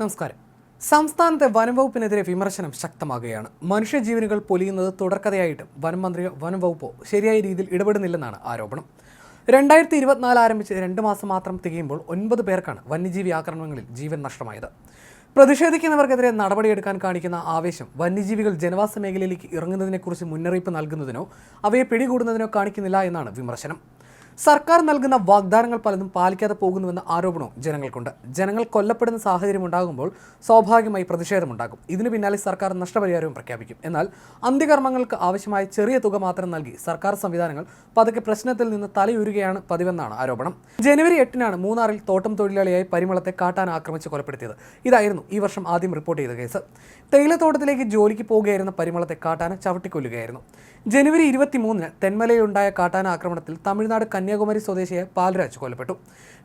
നമസ്കാരം. സംസ്ഥാനത്തെ വനംവകുപ്പിനെതിരെ വിമർശനം ശക്തമാകുകയാണ്. മനുഷ്യജീവനുകൾ പൊലിയുന്നത് തുടർക്കഥയായിട്ടും വനം മന്ത്രിയോ വനം ശരിയായ രീതിയിൽ ഇടപെടുന്നില്ലെന്നാണ് ആരോപണം. രണ്ടായിരത്തി ഇരുപത്തിനാല് ആരംഭിച്ച് രണ്ട് മാസം മാത്രം തികയുമ്പോൾ ഒൻപത് പേർക്കാണ് വന്യജീവി ആക്രമണങ്ങളിൽ ജീവൻ നഷ്ടമായത്. പ്രതിഷേധിക്കുന്നവർക്കെതിരെ നടപടിയെടുക്കാൻ കാണിക്കുന്ന ആവേശം വന്യജീവികൾ ജനവാസ മേഖലയിലേക്ക് ഇറങ്ങുന്നതിനെക്കുറിച്ച് മുന്നറിയിപ്പ് നൽകുന്നതിനോ അവയെ പിടികൂടുന്നതിനോ കാണിക്കുന്നില്ല എന്നാണ് വിമർശനം. സർക്കാർ നൽകുന്ന വാഗ്ദാനങ്ങൾ പലതും പാലിക്കാതെ പോകുന്നുവെന്ന ആരോപണവും ജനങ്ങൾക്കുണ്ട്. ജനങ്ങൾ കൊല്ലപ്പെടുന്ന സാഹചര്യം ഉണ്ടാകുമ്പോൾ സ്വാഭാവികമായി പ്രതിഷേധമുണ്ടാകും ഇതിനു പിന്നാലെ സർക്കാർ നഷ്ടപരിഹാരവും പ്രഖ്യാപിക്കും. എന്നാൽ അന്ത്യകർമ്മങ്ങൾക്ക് ആവശ്യമായ ചെറിയ തുക മാത്രം നൽകി സർക്കാർ സംവിധാനങ്ങൾ പതുക്കെ പ്രശ്നത്തിൽ നിന്ന് തലയുരുകയാണ് പതിവെന്നാണ് ആരോപണം. ജനുവരി എട്ടിനാണ് മൂന്നാറിൽ തോട്ടം തൊഴിലാളിയായി പരിമളത്തെ കാട്ടാൻ ആക്രമിച്ച് കൊലപ്പെടുത്തിയത്. ഇതായിരുന്നു ഈ വർഷം ആദ്യം റിപ്പോർട്ട് ചെയ്ത കേസ്. തേയിലത്തോട്ടത്തിലേക്ക് ജോലിക്ക് പോകുകയായിരുന്ന പരിമളത്തെ കാട്ടാന ചവിട്ടിക്കൊല്ലുകയായിരുന്നു. ജനുവരി ഇരുപത്തിമൂന്നിന് തെന്മലയിലുണ്ടായ കാട്ടാന ആക്രമണത്തിൽ തമിഴ്നാട് കന്യാകുമാരി സ്വദേശിയായ പാൽരാജ് കൊല്ലപ്പെട്ടു.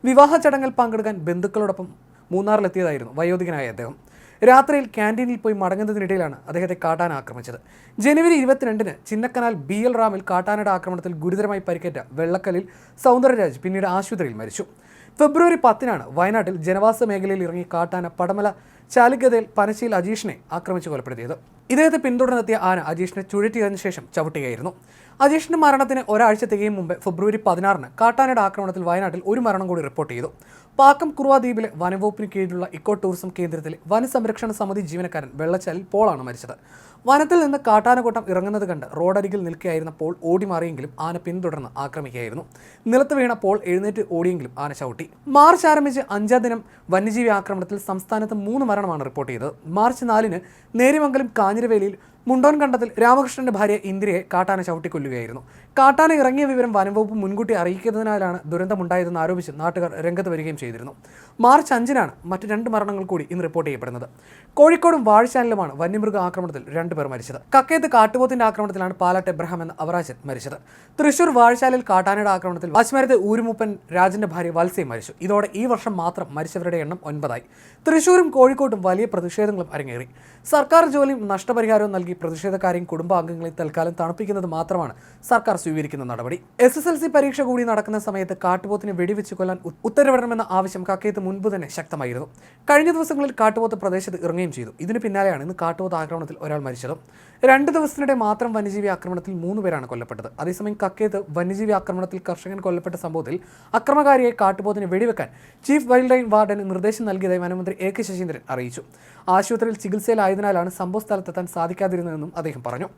വിവാഹ ചടങ്ങിൽ പങ്കെടുക്കാൻ ബന്ധുക്കളോടൊപ്പം മൂന്നാറിലെത്തിയതായിരുന്നു വയോധികനായ അദ്ദേഹം. രാത്രിയിൽ ക്യാന്റീനിൽ പോയി മടങ്ങുന്നതിനിടയിലാണ് അദ്ദേഹത്തെ കാട്ടാന ആക്രമിച്ചത്. ജനുവരി ഇരുപത്തിരണ്ടിന് ചിന്നക്കനാൽ ബി എൽ റാമിൽ കാട്ടാനയുടെ ആക്രമണത്തിൽ ഗുരുതരമായി പരിക്കേറ്റ വെള്ളക്കല്ലിൽ സൗന്ദരരാജ് പിന്നീട് ആശുപത്രിയിൽ മരിച്ചു. ഫെബ്രുവരി പത്തിനാണ് വയനാട്ടിൽ ജനവാസ മേഖലയിൽ ഇറങ്ങി കാട്ടാന പടമല ചാലിക്കതയിൽ പനശ്ശിയിൽ അജീഷിനെ ആക്രമിച്ച് കൊലപ്പെടുത്തിയത്. ഇദ്ദേഹത്തെ പിന്തുടർന്നെത്തിയ ആന അജീഷിനെ ചുഴറ്റിയതിനു ശേഷം ചവിട്ടുകയായിരുന്നു. അജീഷിന്റെ മരണത്തിന് ഒരാഴ്ച തികയും മുമ്പ് ഫെബ്രുവരി പതിനാറിന് കാട്ടാനയുടെ ആക്രമണത്തിൽ വയനാട്ടിൽ ഒരു മരണം കൂടി റിപ്പോർട്ട് ചെയ്തു. പാക്കം കുറുവ ദ്വീപിലെ വനംവകുപ്പിന് കീഴിലുള്ള ഇക്കോ ടൂറിസം കേന്ദ്രത്തിലെ വനസംരക്ഷണ സമിതി ജീവനക്കാരൻ വെള്ളച്ചാലിൽ പോളാണ് മരിച്ചത്. വനത്തിൽ നിന്ന് കാട്ടാനക്കൂട്ടം ഇറങ്ങുന്നത് കണ്ട് റോഡരികിൽ നിൽക്കുകയായിരുന്ന പോൾ ഓടി മാറിയെങ്കിലും ആന പിന്തുടർന്ന് ആക്രമിക്കുകയായിരുന്നു. നിലത്ത് വീണ പോൾ എഴുന്നേറ്റ് ഓടിയെങ്കിലും ആന ചവിട്ടി. മാർച്ച് ആരംഭിച്ച് അഞ്ചാം ദിനം വന്യജീവി ആക്രമണത്തിൽ സംസ്ഥാനത്ത് മൂന്ന് മരണമാണ് റിപ്പോർട്ട് ചെയ്തത്. മാർച്ച് നാലിന് നേരിമംഗലം കാഞ്ഞിരവേലിയിൽ മുണ്ടോൻ കണ്ടത്തിൽ രാമകൃഷ്ണന്റെ ഭാര്യ ഇന്ദിരയെ കാട്ടാന ചവിട്ടിക്കൊല്ലുകയായിരുന്നു. കാട്ടാന ഇറങ്ങിയ വിവരം വനംവകുപ്പ് മുൻകൂട്ടി അറിയിക്കുന്നതിനാലാണ് ദുരന്തമുണ്ടായതെന്ന് ആരോപിച്ച് നാട്ടുകാർ രംഗത്ത് വരികയും ചെയ്തിരുന്നു. മാർച്ച് അഞ്ചിനാണ് മറ്റു രണ്ട് മരണങ്ങൾ കൂടി ഇന്ന് റിപ്പോർട്ട് ചെയ്യപ്പെടുന്നത്. കോഴിക്കോടും വാഴശാലിലുമാണ് വന്യമൃഗ ആക്രമണത്തിൽ രണ്ടുപേർ മരിച്ചത്. കക്കയത്ത് കാട്ടുപോത്തിന്റെ ആക്രമണത്തിലാണ് പാലാട്ട് എബ്രഹാം എന്ന അവറാജൻ മരിച്ചത്. തൃശൂർ വാഴശാലിൽ കാട്ടാനയുടെ ആക്രമണത്തിൽ വാശ്മരത്തെ ഊരുമൂപ്പൻ രാജന്റെ ഭാര്യ വത്സയും മരിച്ചു. ഇതോടെ ഈ വർഷം മാത്രം മരിച്ചവരുടെ എണ്ണം ഒൻപതായി. തൃശൂരും കോഴിക്കോട്ടും വലിയ പ്രതിഷേധങ്ങളും അരങ്ങേറി. സർക്കാർ ജോലിയും നഷ്ടപരിഹാരവും നൽകി പ്രതിഷേധക്കാരെയും കുടുംബാംഗങ്ങളെ തൽക്കാലം തണുപ്പിക്കുന്നത് മാത്രമാണ് സർക്കാർ സ്വീകരിക്കുന്ന നടപടി. എസ് എസ് എൽ സി പരീക്ഷ കൂടി നടക്കുന്ന സമയത്ത് കാട്ടുപോത്തിനെ വെടിവെച്ച് കൊല്ലാൻ ഉത്തരവിടണമെന്ന ആവശ്യം കക്കയത്ത് മുൻപ് തന്നെ ശക്തമായിരുന്നു. കഴിഞ്ഞ ദിവസങ്ങളിൽ കാട്ടുപോത്ത് പ്രദേശത്ത് ഇറങ്ങുകയും ചെയ്തു. ഇതിന് പിന്നാലെയാണ് ഇന്ന് കാട്ടുപോത്ത് ആക്രമണത്തിൽ ഒരാൾ മരിച്ചത്. രണ്ട് ദിവസത്തിനിടെ മാത്രം വന്യജീവി ആക്രമണത്തിൽ മൂന്ന് പേരാണ് കൊല്ലപ്പെട്ടത്. അതേസമയം കക്കയത്ത് വന്യജീവി ആക്രമണത്തിൽ കർഷകൻ കൊല്ലപ്പെട്ട സംഭവത്തിൽ അക്രമകാരിയെ കാട്ടുപോത്തിന് വെടിവെക്കാൻ ചീഫ് വൈൽഡ് ലൈൻ വാർഡന് നിർദ്ദേശം നൽകിയതായി വനമന്ത്രി എ കെ ശശീന്ദ്രൻ അറിയിച്ചു. ആശുപത്രിയിൽ ചികിത്സയിലായതിനാലാണ് സംഭവ സ്ഥലത്തെത്താൻ സാധിക്കാതിരുന്നതെന്നും അദ്ദേഹം പറഞ്ഞു.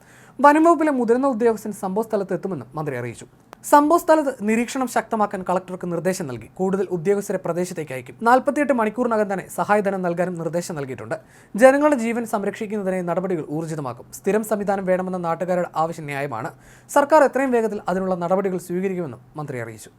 വനംവകുപ്പിലെ മുതിർന്ന ഉദ്യോഗസ്ഥൻ സംഭവ സ്ഥലത്ത് എത്തുമെന്നും മന്ത്രി അറിയിച്ചു. സംഭവ സ്ഥലത്ത് നിരീക്ഷണം ശക്തമാക്കാൻ കളക്ടർക്ക് നിർദ്ദേശം നൽകി. കൂടുതൽ ഉദ്യോഗസ്ഥരെ പ്രദേശത്തേക്ക് അയക്കും. നാൽപ്പത്തിയെട്ട് മണിക്കൂറിനകം തന്നെ സഹായധനം നൽകാനും നിർദ്ദേശം നൽകിയിട്ടുണ്ട്. ജനങ്ങളുടെ ജീവൻ സംരക്ഷിക്കുന്നതിനായി നടപടികൾ ഊർജിതമാക്കും. സ്ഥിരം സംവിധാനം വേണമെന്ന നാട്ടുകാരുടെ ആവശ്യം ന്യായമാണ്. സർക്കാർ എത്രയും വേഗത്തിൽ അതിനുള്ള നടപടികൾ സ്വീകരിക്കുമെന്നും മന്ത്രി അറിയിച്ചു.